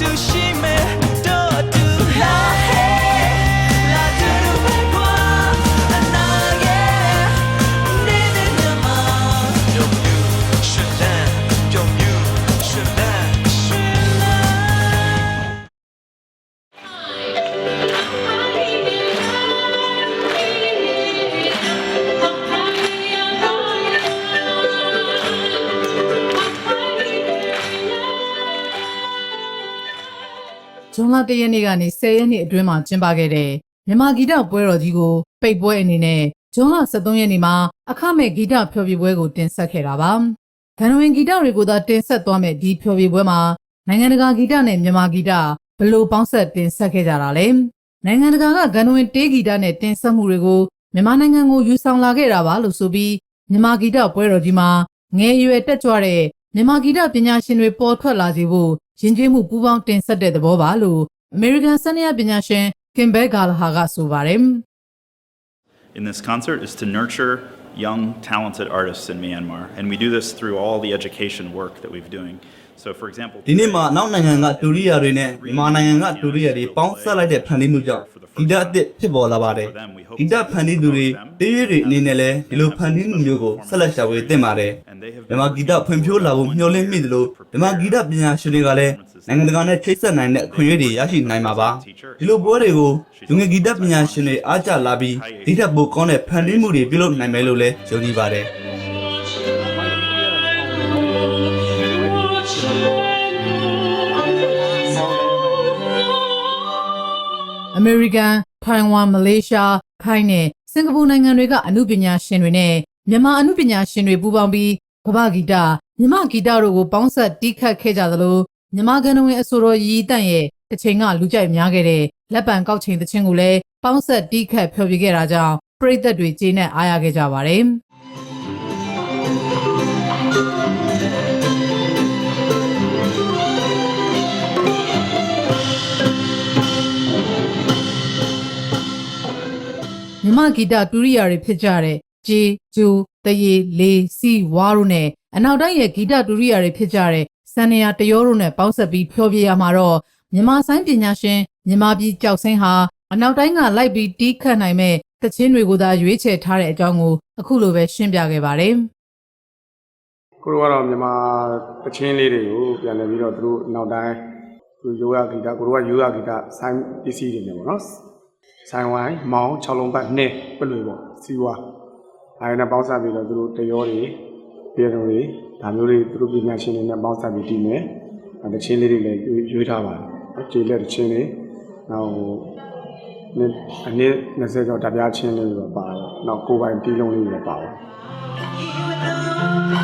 တူရှိ ဇွန်လ၁ရက်နေ့ကနေ10ရက်နေ့အတွင်းမှာကျင်းပခဲ့တဲ့မြန်မာဂီတပွဲတော်ကြီးကိုပိတ်ပွဲအနေနဲ့ဇွန်လ23ရက်နေ့မှာအခမဲ့ဂီတဖျော်ဖြေပွဲကိုတင်ဆက်ခဲ့တာပါ။ဂန်ဝင်ဂီတတွေကိုသာတင်ဆက်သွားမဲ့ဒီဖျော်ဖြေပွဲမှာနိုင်ငံတကာဂီတနဲ့မြန်မာဂီတဘယ်လိုပေါင်းဆက်တင်ဆက်ခဲ့ကြတာလဲ။နိုင်ငံတကာကဂန်ဝင်တေးဂီတနဲ့တင်ဆက်မှုတွေကိုမြန်မာနိုင်ငံကိုယူဆောင်လာခဲ့တာပါလို့ဆိုပြီးမြန်မာဂီတပွဲတော်ကြီးမှာငယ်ရွယ်တက်ကြွတဲ့မြန်မာဂီတပညာရှင်တွေပေါ်ထွက်လာစေဖို့ ယဉ်ကျေးမှုပူးပေါင်းတင်ဆက်တဲ့သဘောပါလို့ American စနေရပညာရှင် Kim Beck ဂါလာဟာကဆိုပါတယ် in this concert is to nurture young, talented artists in Myanmar. And we do this through all the education work that we've doing. So, for example, ဒီနေ့မှာနောက်နိုင်ငံကတူရိယာတွေနဲ့မြန်မာနိုင်ငံကတူရိယာတွေပေါင်းစပ်လိုက်တဲ့ဖန်တီးမှုကြောင့် ဂီတအသစ်ဖြစ်ပေါ်လာပါတယ်ဂီတဖန်တီးသူတွေတေးရွေးတွေအနေနဲ့လည်းဒီလိုဖန်တီးမှုမျိုးကိုဆက်လက်ရှာဖွေသင့်ပါတယ်မြန်မာဂီတဖွံ့ဖြိုးလာဖို့မျှော်လင့်မိသလိုမြန်မာဂီတပညာရှင်တွေကလည်းနိုင်ငံတကာနဲ့ချိတ်ဆက်နိုင်တဲ့အခွင့်အရေးတွေရရှိနိုင်မှာပါဒီလိုပွဲတွေကိုလူငယ်ဂီတပညာရှင်တွေအားကျလာပြီးဒီထက်ပိုကောင်းတဲ့ဖန်တီးမှုတွေပြုလုပ်နိုင်မယ်လို့လည်းယုံကြည်ပါတယ် မေရိကန်ထိုင်ဝမ်မလေးရှားခိုင်းနဲ့စင်ကာပူနိုင်ငံတွေကအမှုပညာရှင်တွေနဲ့မြန်မာအမှုပညာရှင်တွေပူးပေါင်းပြီးကမ္ဘာဂီတမြန်မာဂီတတို့ကိုပေါင်းဆက်တီးခတ်ခဲ့ကြသလိုမြန်မာကဏ္ဍဝင်အဆိုတော်ရီတန့်ရဲ့တစ်ချိန်ကလူကြိုက်များခဲ့တဲ့လက်ပံကောက်ချိန်တစ်ချင်းကိုလည်းပေါင်းဆက်တီးခတ်ဖျော်ဖြေခဲ့တာကြောင့်ပရိသတ်တွေကျေနပ်အားရခဲ့ကြပါတယ် မြမဂီတတူရိယာတွေဖြစ်ကြတဲ့ဂျေဂျူတရေလေးစီဝါတို့နဲ့အနောက်တိုင်းရဲ့ဂီတတူရိယာတွေဖြစ်ကြတဲ့စန္နယာတယောတို့နဲ့ပေါင်းဆက်ပြီးဖျော်ဖြေရမှာတော့မြန်မာဆိုင်ပညာရှင်မြန်မာပြည်ကြောက်စင်းဟာအနောက်တိုင်းကလိုက်ပြီးတီးခတ်နိုင်မဲ့တခြင်းတွေကိုသာရွေးချယ်ထားတဲ့အကြောင်းကိုအခုလိုပဲရှင်းပြခဲ့ပါတယ်ကိုတို့ကတော့မြန်မာတချင်းလေးတွေကိုပြန်လည်ပြီးတော့သူတို့နောက်တိုင်းသူယောဂဂီတကိုတို့ကယောဂဂီတဆိုင်းပစ္စည်းတွေနဲ့ပေါ့နော် ဆိုင်ဝိုင်းမောင်း6လုံးပတ်နှဲပလွေပေါ့စီဝါအဲဒါနဲ့ပေါင်းစပ်ပြီးတော့သူတို့တရောတွေပြည်တော်တွေဒါမျိုးတွေသူတို့ပညာရှင်တွေနဲ့ပေါင်းစပ်ပြီးတည်မယ်အဲတချင်းလေးတွေလည်းရွေးထားပါတယ်နော်ကျေလက်တချင်းတွေနောက်နှစ်အနည်း20ကျော်တပြားချင်းလေးတွေပါပါတယ်နောက်ကိုယ်ပိုင်တီးလုံးလေးတွေပါပါတယ် You know